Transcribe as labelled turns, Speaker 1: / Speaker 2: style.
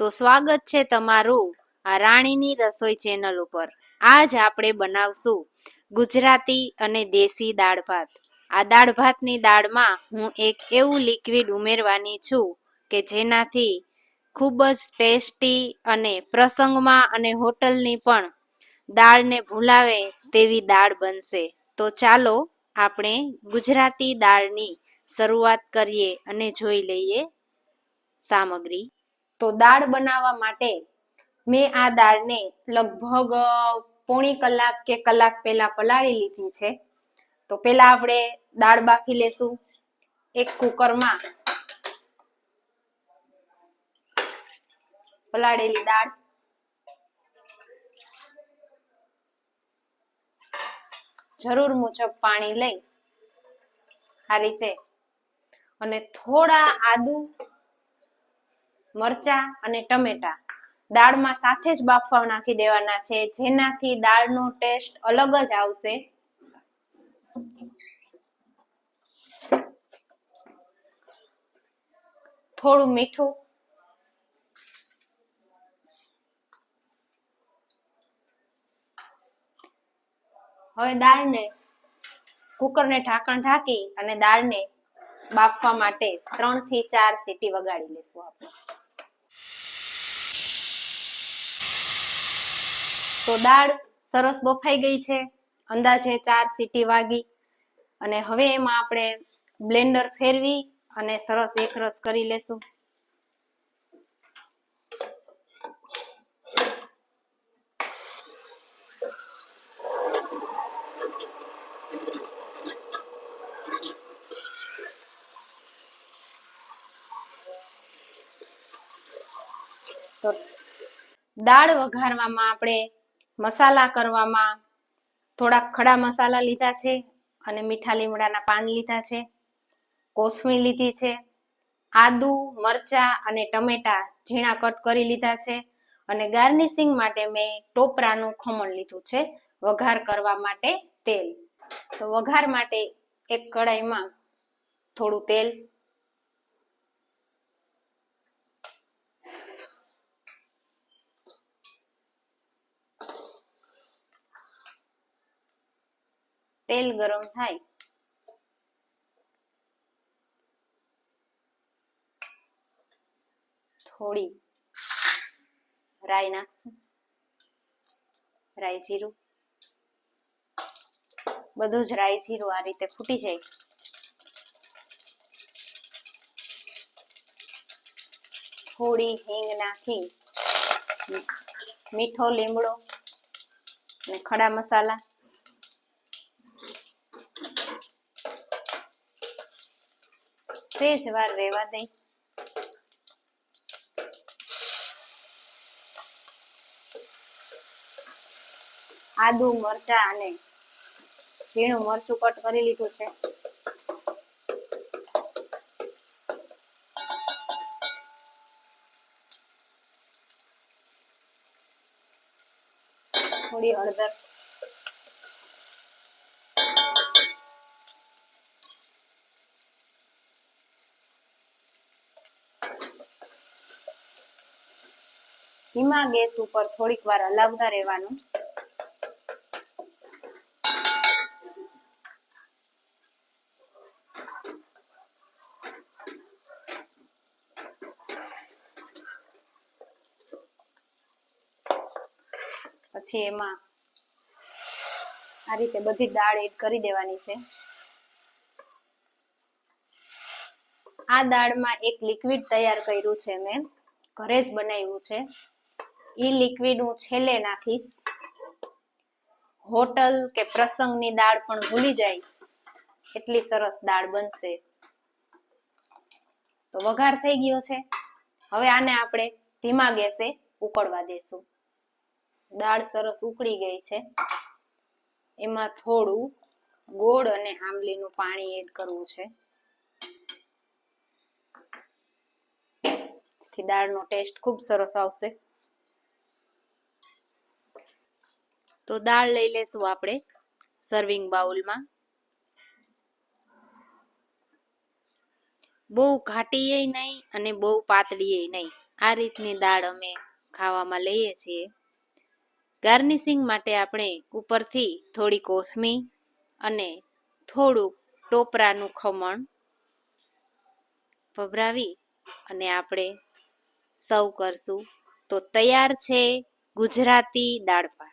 Speaker 1: તો સ્વાગત છે તમારું આ રાણીની રસોઈ ચેનલ ઉપર. આજ આપણે બનાવશું ગુજરાતી અને દેશી દાળ ભાત. આ દાળ ભાતની દાળમાં હું એક એવું લિક્વિડ ઉમેરવાની છું કે જેનાથી ખૂબ જ ટેસ્ટી અને પ્રસંગમાં અને હોટલની પણ દાળને ભૂલાવે તેવી દાળ બનશે. તો ચાલો આપણે ગુજરાતી દાળની શરૂઆત કરીએ અને જોઈ લઈએ સામગ્રી. તો દાળ બનાવવા માટે મેં આ દાળને લગભગ પોણી કલાક કે કલાક પહેલા પલાળી લીધી છે. તો પહેલા આપણે દાળ બાફી લેશું. એક કુકરમાં પલાળેલી દાળ. જરૂર મુજબ પાણી લઈ આ રીતે. અને થોડા આદુ મરચા અને ટમેટા. દાળમાં સાથે જ બાફવા નાખી દેવાના છે. જેનાથી દાળનો ટેસ્ટ અલગ જ આવશે. થોડું મીઠું. હવે દાળને કુકરને ઢાંકણ ઢાંકી અને દાળને બાફવા માટે ત્રણથી ચાર સીટી વગાડી લેશું આપણે. તો દાળ સરસ બફાઈ ગઈ છે. અંદાજે ચાર સીટી વાગી. અને હવે એમાં આપણે બ્લેન્ડર ફેરવી અને સરસ એકરસ કરી લેશું. દાળ વઘારવામાં આપણે મસાલા કરવામાં થોડાક ખડા મસાલા લીધા છે અને મીઠા લીમડાના પાન લીધા છે. કોથમીર લીધી છે. આદુ, મરચા અને ટમેટા ઝીણા કટ કરી લીધા છે અને ગાર્નિશિંગ માટે મેં ટોપરાનું ખમણ લીધું છે વઘાર કરવા માટે તેલ. તો વઘાર માટે એક કડાઈમાં થોડું તેલ તેલ ગરમ થાય. થોડી રાઈ નાખશું. રાઈ જીરું. બધું જ રાઈ જીરું આ રીતે ફૂટી જાય. થોડી હિંગ નાખી. મીઠો લીમડો અને ખડા મસાલા. સેજ વાર રેવા દઈ આદુ મરચા અને ઝીણું મરચું કટ કરી લીધું છે. થોડી હળદર ધીમા ગેસ ઉપર થોડીક વાર હલાવતા રહેવાનું. પછી એમાં આ રીતે બધી દાળ એડ કરી દેવાની છે. આ દાળમાં એક લિક્વિડ તૈયાર કર્યું છે મેં. ઘરે જ બનાવ્યું છે. ઈ લિક્વિડ હું છેલ્લે નાખીશ. હોટલ કે પ્રસંગની દાળ પણ ભૂલી જાય. એટલી સરસ દાળ બનશે. તો વઘાર થઈ ગયો છે. હવે આને આપણે ધીમા ગેસે ઉકળવા દેશું. દાળ સરસ ઉકળી ગઈ છે. એમાં થોડું ગોળ અને આંબલીનું પાણી એડ કરવું છે. થી દાળનો ટેસ્ટ ખૂબ સરસ આવશે. તો દાળ લઈ લેશું આપણે સર્વિંગ બાઉલમાં. બહુ ઘાટીએ નહીં અને બહુ પાતળીએ નહીં. આ રીતની દાળ અમે ખાવામાં લઈએ છીએ. ગાર્નિશિંગ માટે આપણે ઉપરથી થોડી કોથમીર અને થોડુંક ટોપરાનું ખમણ ભભરાવી અને આપણે સર્વ કરશું. તો તૈયાર છે ગુજરાતી દાળ ભાત.